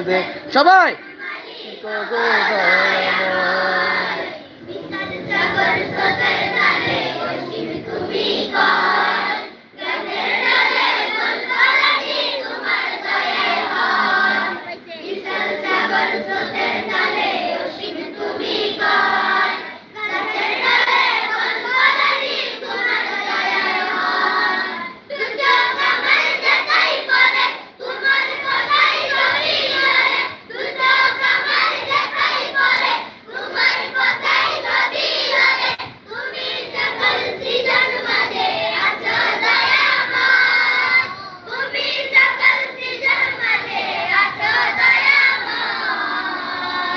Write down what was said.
আমাদের সবাই!